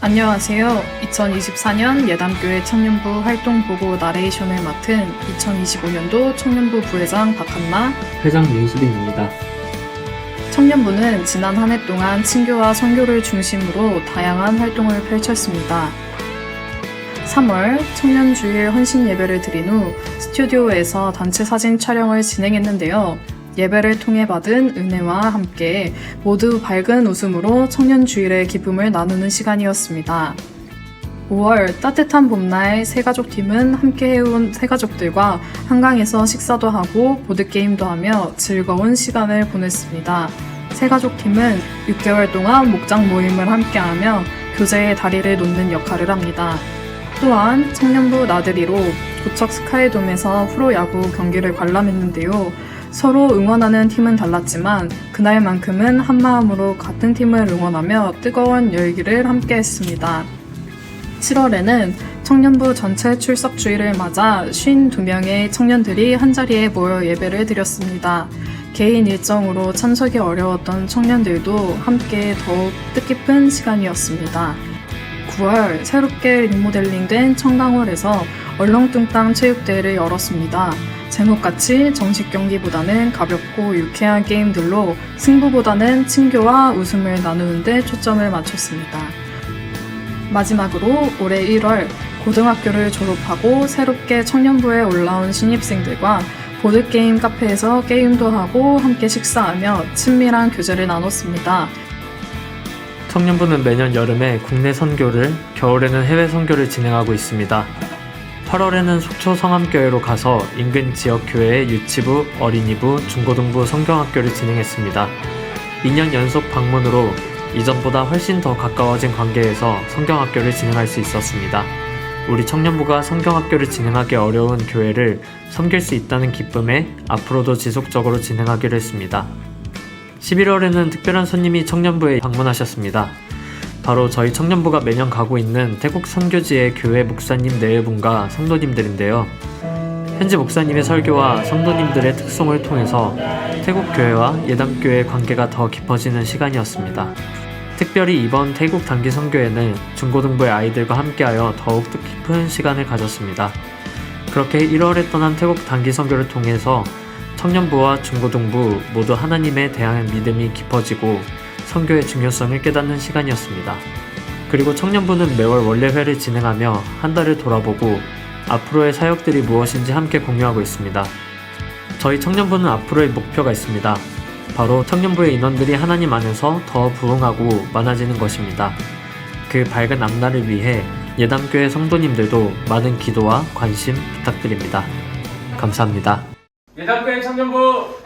안녕하세요. 2024년 예담교회 청년부 활동 보고 나레이션을 맡은 2025년도 청년부 부회장 박한나. 회장 윤수빈입니다. 청년부는 지난 한 해 동안 친교와 선교를 중심으로 다양한 활동을 펼쳤습니다. 3월 청년 주일 헌신 예배를 드린 후 스튜디오에서 단체 사진 촬영을 진행했는데요. 예배를 통해 받은 은혜와 함께 모두 밝은 웃음으로 청년 주일의 기쁨을 나누는 시간이었습니다. 5월 따뜻한 봄날 새가족 팀은 함께 해온 새가족들과 한강에서 식사도 하고 보드게임도 하며 즐거운 시간을 보냈습니다. 새가족 팀은 6개월 동안 목장 모임을 함께하며 교제의 다리를 놓는 역할을 합니다. 또한 청년부 나들이로 고척 스카이돔에서 프로야구 경기를 관람했는데요. 서로 응원하는 팀은 달랐지만 그날만큼은 한마음으로 같은 팀을 응원하며 뜨거운 열기를 함께 했습니다. 7월에는 청년부 전체 출석 주일을 맞아 52명의 청년들이 한자리에 모여 예배를 드렸습니다. 개인 일정으로 참석이 어려웠던 청년들도 함께 더욱 뜻깊은 시간이었습니다. 9월 새롭게 리모델링된 청강홀에서 얼렁뚱땅 체육대회를 열었습니다. 제목같이 정식 경기보다는 가볍고 유쾌한 게임들로 승부보다는 친교와 웃음을 나누는데 초점을 맞췄습니다. 마지막으로 올해 1월 고등학교를 졸업하고 새롭게 청년부에 올라온 신입생들과 보드게임 카페에서 게임도 하고 함께 식사하며 친밀한 교제를 나눴습니다. 청년부는 매년 여름에 국내 선교를, 겨울에는 해외 선교를 진행하고 있습니다. 8월에는 속초 성암교회로 가서 인근 지역 교회의 유치부, 어린이부, 중고등부 성경학교를 진행했습니다. 2년 연속 방문으로 이전보다 훨씬 더 가까워진 관계에서 성경학교를 진행할 수 있었습니다. 우리 청년부가 성경학교를 진행하기 어려운 교회를 섬길 수 있다는 기쁨에 앞으로도 지속적으로 진행하기로 했습니다. 11월에는 특별한 손님이 청년부에 방문하셨습니다. 바로 저희 청년부가 매년 가고 있는 태국 선교지의 교회 목사님 네 분과 성도님들인데요. 현지 목사님의 설교와 성도님들의 특송을 통해서 태국 교회와 예담 교회의 관계가 더 깊어지는 시간이었습니다. 특별히 이번 태국 단기 선교회는 중고등부의 아이들과 함께하여 더욱 뜻깊은 시간을 가졌습니다. 그렇게 1월에 떠난 태국 단기 선교를 통해서 청년부와 중고등부 모두 하나님에 대한 믿음이 깊어지고 선교의 중요성을 깨닫는 시간이었습니다. 그리고 청년부는 매월 원래회를 진행하며 한 달을 돌아보고 앞으로의 사역들이 무엇인지 함께 공유하고 있습니다. 저희 청년부는 앞으로의 목표가 있습니다. 바로 청년부의 인원들이 하나님 안에서 더 부흥하고 많아지는 것입니다. 그 밝은 앞날을 위해 예담교회 성도님들도 많은 기도와 관심 부탁드립니다. 감사합니다. 예담교회 청년부